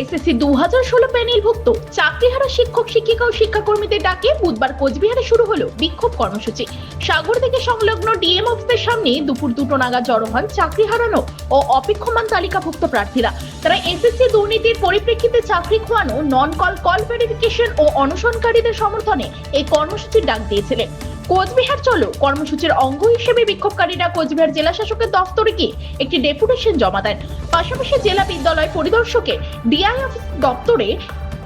SSC দু হাজার ষোলো প্যানেলভুক্ত চাকরিহারা শিক্ষক, শিক্ষিকা ও শিক্ষাকর্মীদের ডাকে বুধবার কোচবিহারে শুরু হলো বিক্ষোভ কর্মসূচি। সাগর থেকে সংলগ্ন ডিএম অফিসের সামনে দুপুর দুটো নাগাদ জড়ো হন চাকরি হারানো ও অপেক্ষমান তালিকাভুক্ত প্রার্থীরা। তারা এসএসসি দুর্নীতির পরিপ্রেক্ষিতে চাকরি খোয়ানো নন কল কল ভেরিফিকেশন ও অনশনকারীদের সমর্থনে এই কর্মসূচির ডাক দিয়েছিলেন। কোচবিহার চলো। কর্মসূচির অঙ্গ হিসেবে বিক্ষোভকারীরা কোচবিহার জেলা শাসকের দফতরে গিয়ে একটি ডেপুটেশন জমা দেন। পাশাপাশি জেলা বিদ্যালয় পরিদর্শকের ডিআই অফিস দপ্তরে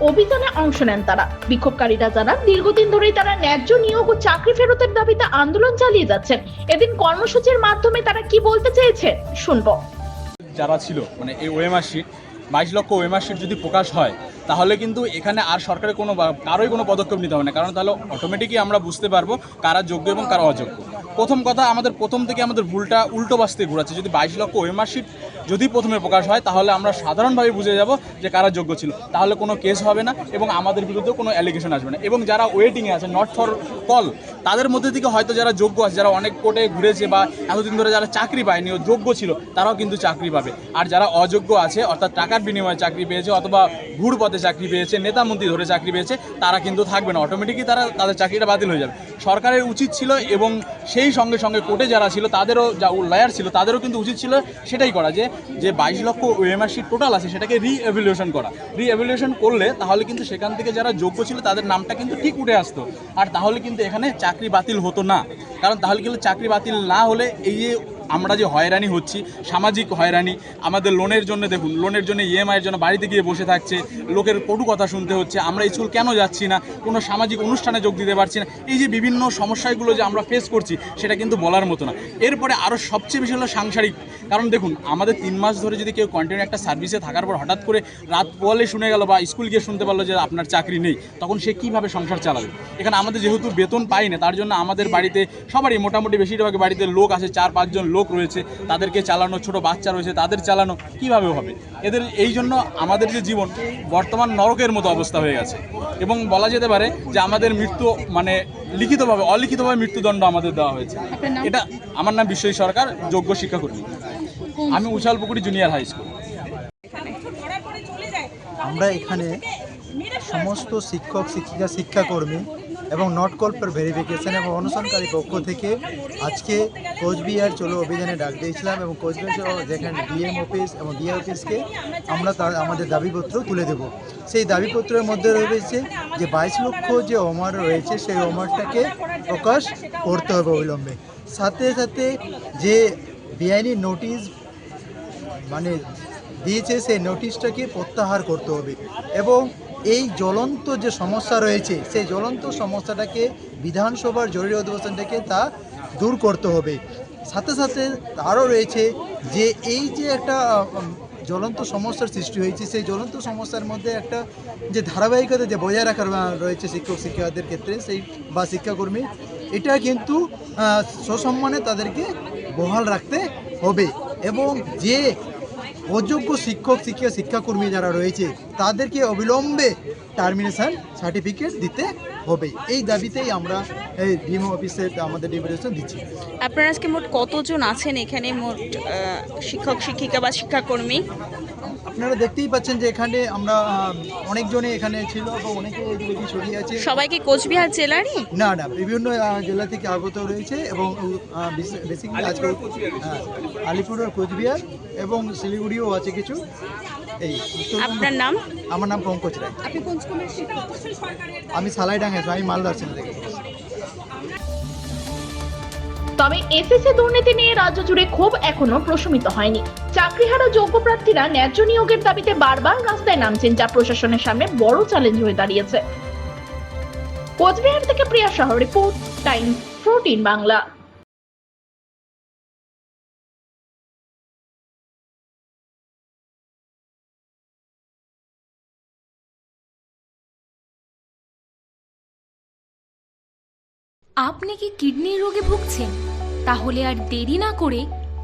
অভিযানে অংশ নেন তারা। বিক্ষোভকারীরা জানান, দীর্ঘদিন ধরেই তারা ন্যায্য নিয়োগ ও চাকরি ফেরতের দাবিতে আন্দোলন চালিয়ে যাচ্ছেন। এদিন কর্মসূচির মাধ্যমে তারা কি বলতে চেয়েছে শুনব। যারা ছিল মানে এই ওএমআর শিট বাইশ লক্ষ ওএমআর শিট যদি প্রকাশ হয়, তাহলে কিন্তু এখানে আর সরকারের কোনো কারোই কোনো পদক্ষেপ নিতে হবে না। কারণ তাহলে অটোমেটিকই আমরা বুঝতে পারব কারা যোগ্য এবং কারা অযোগ্য। প্রথম কথা, আমাদের প্রথম থেকে আমাদের ভুলটা উল্টো বাস্তে ঘুরাচ্ছে। যদি বাইশ লক্ষ ওএমআর শিট যদি প্রথমে প্রকাশ হয়, তাহলে আমরা সাধারণভাবে বুঝে যাব যে কারা যোগ্য ছিল। তাহলে কোনো কেস হবে না এবং আমাদের বিরুদ্ধে কোনো অ্যালিগেশন আসবে না। এবং যারা ওয়েটিংয়ে আছে নট ফর কল তাদের মধ্যে থেকে হয়তো যারা যোগ্য আছে, যারা অনেক কোর্টে ঘুরেছে বা এতদিন ধরে যারা চাকরি পায়নি, ও যোগ্য ছিল, তারাও কিন্তু চাকরি পাবে। আর যারা অযোগ্য আছে, অর্থাৎ টাকার বিনিময়ে চাকরি পেয়েছে অথবা ঘুর পথে চাকরি পেয়েছে, নেতা মন্ত্রী ধরে চাকরি পেয়েছে, তারা কিন্তু থাকবে না। অটোমেটিকই তারা তাদের চাকরিটা বাতিল হয়ে যাবে। সরকারের উচিত ছিল এবং সেই সঙ্গে সঙ্গে কোর্টে যারা ছিল, তাদেরও যা লয়ার ছিল, তাদেরও কিন্তু উচিত ছিল সেটাই করা যে যে বাইশ লক্ষ ওএমআর শিট টোটাল আছে, সেটাকে রি এভ্যালুয়েশন করা। রি এভ্যালুয়েশন করলে তাহলে কিন্তু সেখান থেকে যারা যোগ্য ছিল, তাদের নামটা কিন্তু ঠিক উঠে আসতো। আর তাহলে কিন্তু এখানে চাকরি বাতিল হতো না। কারণ তাহলে কিন্তু চাকরি বাতিল না হলে এই যে আমরা যে হয়রানি হচ্ছি, সামাজিক হয়রানি, আমাদের লোনের জন্য দেখুন লোনের জন্য ইএমআইয়ের জন্য বাড়িতে গিয়ে বসে থাকছে, লোকের কটু কথা শুনতে হচ্ছে, আমরা স্কুল কেন যাচ্ছি না, কোনো সামাজিক অনুষ্ঠানে যোগ দিতে পারছি না, এই যে বিভিন্ন সমস্যাগুলো যে আমরা ফেস করছি, সেটা কিন্তু বলার মতো না। এরপরে আরও সবচেয়ে বেশি হলো সাংসারিক, কারণ দেখুন, আমাদের তিন মাস ধরে যদি কেউ কন্টিনিউ একটা সার্ভিসে থাকার পর হঠাৎ করে রাত বলে শুনে গেল বা স্কুল গিয়ে শুনতে পারল যে আপনার চাকরি নেই, তখন সে কীভাবে সংসার চালাবে? এখানে আমাদের যেহেতু বেতন পাই না তার জন্য আমাদের বাড়িতে সবারই মোটামুটি বেশিরভাগ বাড়িতে লোক আছে, চার পাঁচজন লোক রয়েছে তাদেরকে চালানো ছোট বাচ্চা রয়েছে তাদের চালানো কীভাবে হবে? এদের এই জন্য আমাদের যে জীবন বর্তমান নরকের মতো অবস্থা হয়ে গেছে। এবং বলা যেতে পারে যে আমাদের মৃত্যু মানে লিখিতভাবে অলিখিতভাবে মৃত্যুদণ্ড আমাদের দেওয়া হয়েছে। এটা আমার নাম বিশ্বজিৎ সরকার যোগ্য শিক্ষাকর্মী। আমি উছালপুকুরি জুনিয়র হাই স্কুল। আমরা এখানে সমস্ত শিক্ষক শিক্ষিকা শিক্ষাকর্মী এবং নট কল ফর ভেরিফিকেশন এবং অনুসরণকারী পক্ষ থেকে আজকে কোচবিহার চলো অভিযানে ডাক দিয়েছিলাম এবং কোচবিহার যেখানে ডিএম অফিস এবং ডিএ অফিসকে আমরা তার আমাদের দাবিপত্র তুলে দেব। সেই দাবিপত্রের মধ্যে রয়েছে যে বাইশ লক্ষ যে অমার রয়েছে সেই অমারটাকে প্রকাশ করতে হবে অবিলম্বে। সাথে সাথে যে বেআইনি নোটিশ মানে দিয়েছে সেই নোটিশটাকে প্রত্যাহার করতে হবে এবং এই জ্বলন্ত যে সমস্যা রয়েছে, সেই জ্বলন্ত সমস্যাটাকে বিধানসভার জরুরি অধিবেশন থেকে তা দূর করতে হবে। সাথে সাথে আরও রয়েছে যে এই যে একটা জ্বলন্ত সমস্যার সৃষ্টি হয়েছে, সেই জ্বলন্ত সমস্যার মধ্যে একটা যে ধারাবাহিকতা যে বজায় রাখার রয়েছে শিক্ষক শিক্ষিকাদের ক্ষেত্রে, সেই বা শিক্ষাকর্মী, এটা কিন্তু সসম্মানে তাদেরকে বহাল রাখতে হবে। এবং যে অযোগ্য শিক্ষক, শিক্ষিকা, শিক্ষাকর্মী যারা রয়েছে, তাদেরকে অবিলম্বে টার্মিনেশন সার্টিফিকেট দিতে হবে। এই দাবিতেই আমরা এই ডিএম অফিসে আমাদের ডেপুটেশন দিচ্ছি। আপনারা আজকে মোট কতজন আছেন এখানে? মোট শিক্ষক, শিক্ষিকা বা শিক্ষাকর্মী? আপনারা দেখতেই পাচ্ছেন যে এখানে আমরা অনেকজনে এখানে ছিল এবং অনেকে এদিকে ছড়িয়ে আছে। সবাইকে কোচবিহার জেলারই? না না বিভিন্ন জেলা থেকে আগত রয়েছে এবং বেসিক্যালি আজকে আলিপুর আর কোচবিহার এবং শিলিগুড়িও আছে কিছু। এই আপনার নাম? আমার নাম পঙ্কজ রায়। আমি সালাইডাঙ্গা আমি মালদার ছেলে থেকে। তবে এসএসসি দুর্নীতি নিয়ে রাজ্য জুড়ে ক্ষোভ এখনও প্রশমিত হয়নি। চাকরিহারা যোগ্য প্রার্থীরা ন্যায্য নিয়োগের দাবিতে বারবার রাস্তায় নামছেন যা প্রশাসনের সামনে বড় চ্যালেঞ্জ হয়ে দাঁড়িয়েছে। কোচবিহার থেকে প্রিয়া শহর রিপোর্ট টাইমস ফোরটিন বাংলা। আপনি কি কিডনি রোগে ভুগছেন? তাহলে আর দেরি না করে